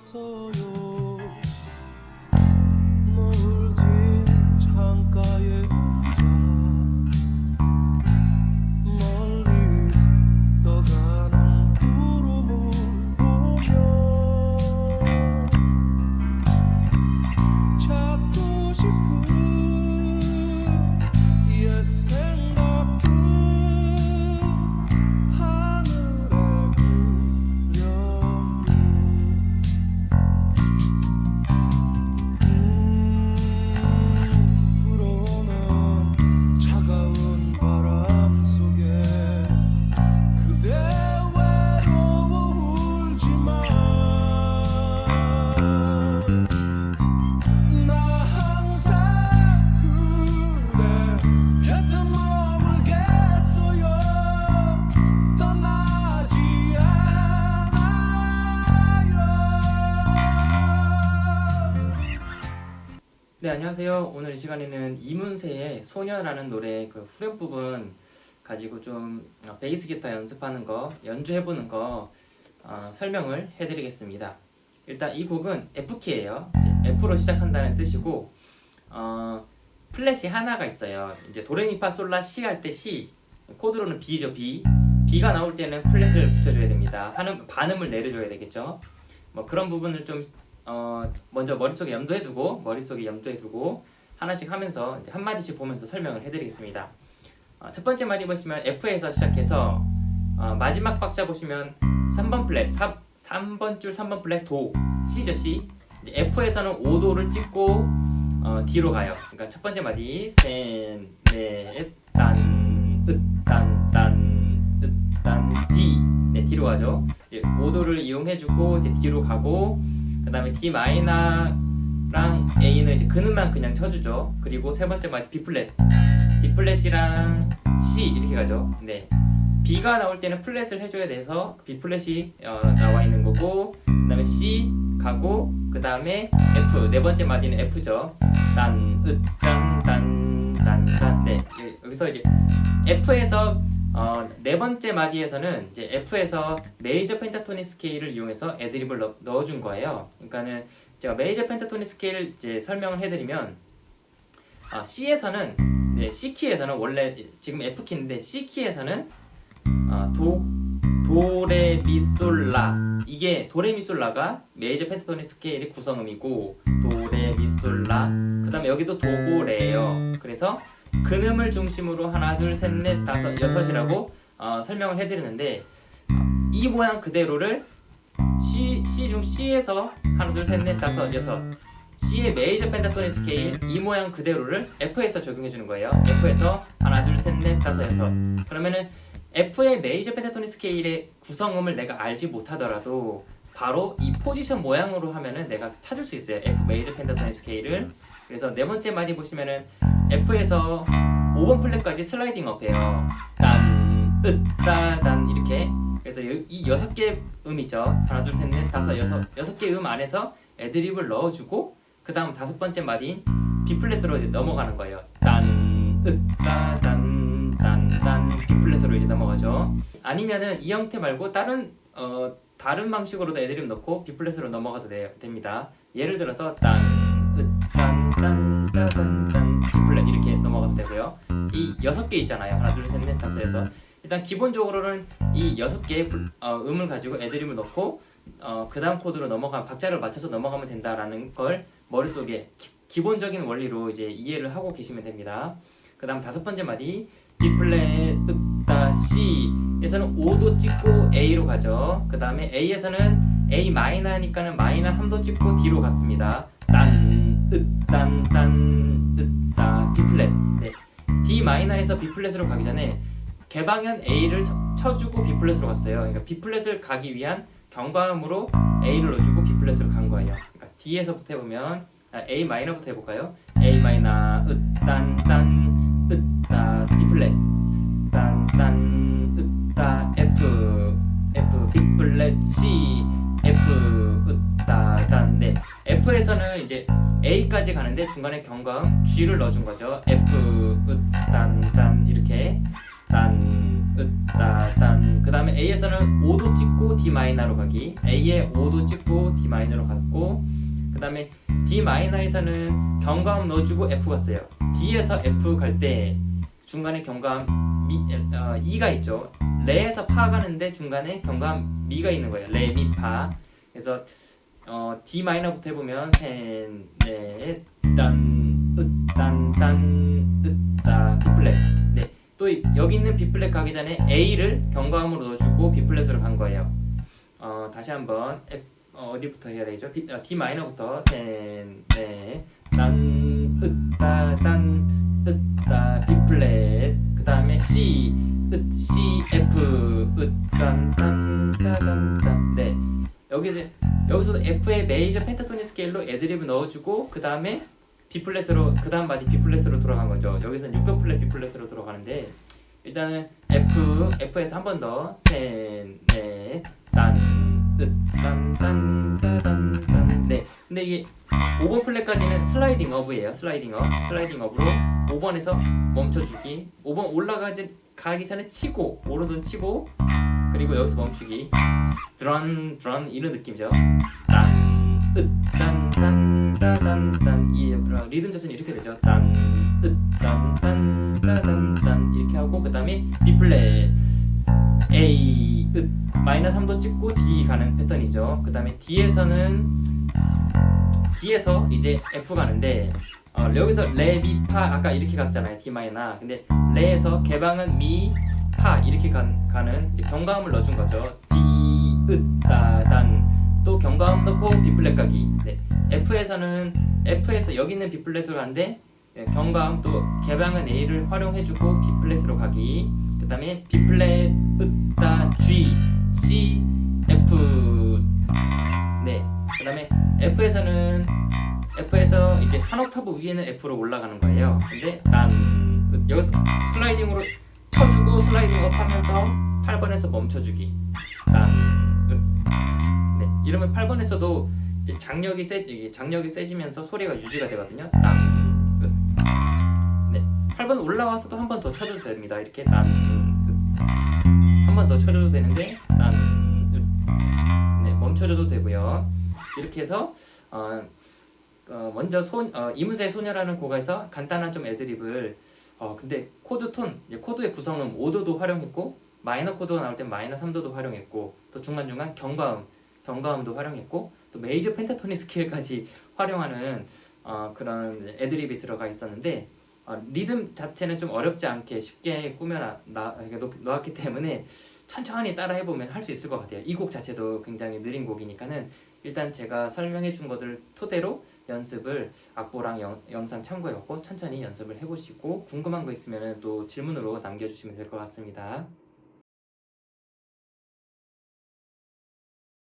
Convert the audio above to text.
solo. 네, 안녕하세요. 오늘 이 시간에는 이문세의 소녀라는 노래 그 후렴 부분 가지고 좀 어, 베이스 기타 연습하는 거, 연주해보는 거 어, 설명을 해드리겠습니다. 일단 이 곡은 F키예요. 이제 F로 시작한다는 뜻이고 어, 플랫이 하나가 있어요. 이제 도레미파 솔라 시 할 때 시, 코드로는 B죠 B. B가 나올 때는 플랫을 붙여줘야 됩니다. 반음을 내려줘야 되겠죠. 뭐 그런 부분을 좀 어, 먼저 머릿속에 염두해두고 머릿속에 염두해두고 하나씩 하면서 한 마디씩 보면서 설명을 해드리겠습니다. 어, 첫 번째 마디 보시면 F에서 시작해서 어, 마지막 박자 보시면 3번 플랫 3, 3번 줄 3번 플랫 도 C죠 C F에서는 5도를 찍고 어, D로 가요. 그러니까 첫 번째 마디 셋넷딴 으딴딴 으딴 D 네 D로 가죠. 이제 5도를 이용해주고 이제 D로 가고 그 다음에 D 마이너랑 A는 이제 그는만 그냥 쳐주죠. 그리고 세 번째 마디 B 플랫, B 플랫이랑 C 이렇게 가죠. 네. B가 나올 때는 플랫을 해줘야 돼서 B 플랫이 어, 나와 있는 거고, 그 다음에 C 가고, 그 다음에 F 네 번째 마디는 F죠. 딴, 으, 딴, 딴, 딴, 딴. 네. 여- 여기서 이제 F에서 어, 네 번째 마디에서는 이제 F에서 메이저 펜타토닉 스케일을 이용해서 애드립을 넣, 넣어준 거예요. 그러니까는 제가 메이저 펜타토닉 스케일 이제 설명을 해드리면 아, C에서는 네, C 키에서는 원래 지금 F 키인데 C 키에서는 어, 도 도레미솔라 이게 도레미솔라가 메이저 펜타토닉 스케일의 구성음이고 도레미솔라 그 다음에 여기도 도고레예요. 그래서 근음을 중심으로 하나 둘 셋 넷 다섯 여섯이라고 어, 설명을 해드리는데 어, 이 모양 그대로를 C C 중 C에서 하나 둘 셋 넷 다섯 여섯 C의 메이저 펜타토닉 스케일 이 모양 그대로를 F에서 적용해 주는 거예요. F에서 하나 둘 셋 넷 다섯 여섯 그러면은 F의 메이저 펜타토닉 스케일의 구성음을 내가 알지 못하더라도 바로 이 포지션 모양으로 하면은 내가 찾을 수 있어요. F 메이저 펜타토닉 스케일을 그래서 네 번째 마디 보시면은 F에서 5번 플랫까지 슬라이딩 업해요. 딴, 으, 따, 단 이렇게. 그래서 이- 이 여섯 개음 있죠. 하나, 둘, 셋, 넷, 다섯, 여섯, 여섯 개 음 안에서 애드립을 넣어주고 그 다음 다섯 번째 마디인 B 플랫으로 이제 넘어가는 거예요. 딴, 으, 따, 단, 단, 단, B 플랫으로 이제 넘어가죠. 아니면은 이 형태 말고 다른 어 다른 방식으로도 애드립 넣고 B 플랫으로 넘어가도 돼, 됩니다. 예를 들어서 딴, 으, 딴, 딴, 따단, 딴, 되고요. 이 여섯 개 있잖아요. 하나, 둘, 셋, 넷, 다섯, 여섯. 일단 기본적으로는 이 여섯 개의 불- 어, 음을 가지고 애드립을 넣고 어, 그 다음 코드로 넘어가 박자를 맞춰서 넘어가면 된다라는 걸 머릿속에 기, 본적인 원리로 이제 이해를 하고 계시면 됩니다. 그 다음 다섯 번째 마디 B 플랫 으따 C에서는 5도 찍고 A로 가죠. 그 다음에 A에서는 A 마이너니까는 마이너 3도 찍고 D로 갔습니다. 딴, 으 딴, 딴, 으 따, B 플랫. 네. D 마이너에서 B 플랫으로 가기 전에 개방현 A를 쳐, 쳐주고 B 플랫으로 갔어요. 그러니까 B 플랫을 가기 위한 경과음으로 A를 넣어주고 B 플랫으로 간 거예요. 그러니까 D에서부터 해보면 아, A 마이너부터 해볼까요? A 마이너 으 딴 딴 으 따 B 플랫 딴 딴 으 따 F F B 플랫 C F 으 따 딴네 F에서는 이제 A까지 가는데 중간에 경과음 G를 넣어준 거죠. F 으딴딴 이렇게 단, 으따, 단. 그 다음에 A에서는 5도 찍고 D 마이너로 가기. A에 5도 찍고 D 마이너로 갔고. 그 다음에 D 마이너에서는 경감 넣어주고 F 갔어요. D에서 F 갈 때 중간에 경감 미, 어, E가 있죠. 레에서 파 가는데 중간에 경감 미가 있는 거예요. 레, 미, 파. 그래서 어, D 마이너부터 해보면 셋, 넷, 딴, 으, 딴, 딴, 으, 따, B 플랫. 네. 또 이- 여기 있는 B 플랫 가기 전에 A를 경감으로 넣어주고 B 플랫으로 간 거예요. 어, 다시 한번 F, 어, 어디부터 해야 되죠? B, 어, D 마이너부터 셋, 넷, 딴, 으, 따, 딴, 으, 따, B 플랫. 그 다음에 C, 으, C, F, 으, 딴, 딴. 여기서 여기서도 F의 메이저 펜타토닉 스케일로 애드리브 넣어주고 그 다음에 B 플랫으로 그 다음 바디 B 플랫으로 돌아간 거죠. 여기서는 6번 플랫 B 플랫으로 돌아가는데 일단은 F F에서 한 번 더 셋, 넷, 딴, 뜻, 딴, 딴, 따단, 딴. 네. 근데 이게 5번 플랫까지는 슬라이딩 업이에요. 슬라이딩 업, 슬라이딩 업으로 5번에서 멈춰주기. 5번 올라가지 가기 전에 치고 오른손 치고 그리고 여기서 멈추기. 드런 드런 이런 느낌이죠. 딴, 으, 딴, 딴, 따단, 딴. 이 어, 리듬 자체는 이렇게 되죠. 딴, 으, 딴, 딴, 따단, 딴 이렇게 하고 그 다음에 B 플랫 A, 으, 마이너스 3도 찍고 D 가는 패턴이죠. 그 다음에 D에서는 D에서 이제 F 가는데 어, 여기서 레, 미, 파 아까 이렇게 갔잖아요. D 마이너. 근데 레에서 개방은 미, 파 이렇게 간, 가는 경감을 넣어준 거죠. D, 으, 따, 단. 또 경감 넣고 B 플랫 가기. 네. F에서는 F에서 여기 있는 B 플랫으로 가는데 네, 경감 또 개방은 A를 활용해주고 B 플랫으로 가기. 그 다음에 B 플랫, 으, 따, G, C, F. 네. 그 다음에 F에서는 F에서 이제 한 옥타브 위에는 F로 올라가는 거예요. 근데 난 여기서 슬라이딩으로 쳐주고 슬라이딩 업 하면서 8번에서 멈춰주기. 난 네. 이러면 8번에서도 이제 장력이 세 장력이 세지면서 소리가 유지가 되거든요. 난 네. 8번 올라와서도 한 번 더 쳐줘도 됩니다. 이렇게 난한 번 더 쳐줘도 되는데 난 네, 멈춰줘도 되고요. 이렇게 해서 어, 어, 먼저 소, 어, 이문세의 소녀라는 곡에서 간단한 좀 애드립을 어, 근데 코드 톤, 코드의 구성은 5도도 활용했고 마이너 코드가 나올 땐 마이너 3도도 활용했고 또 중간중간 경과음, 경과음도 활용했고 또 메이저 펜타토닉 스케일까지 활용하는 어, 그런 애드립이 들어가 있었는데 어, 리듬 자체는 좀 어렵지 않게 쉽게 꾸며 나, 이렇게 놓- 놓았기 때문에 천천히 따라 해보면 할 수 있을 것 같아요. 이 곡 자체도 굉장히 느린 곡이니까는 일단 제가 설명해 준 것들 토대로 연습을 악보랑 영, 영상 참고해갖고 천천히 연습을 해보시고 궁금한 거 있으면 또 질문으로 남겨주시면 될 것 같습니다.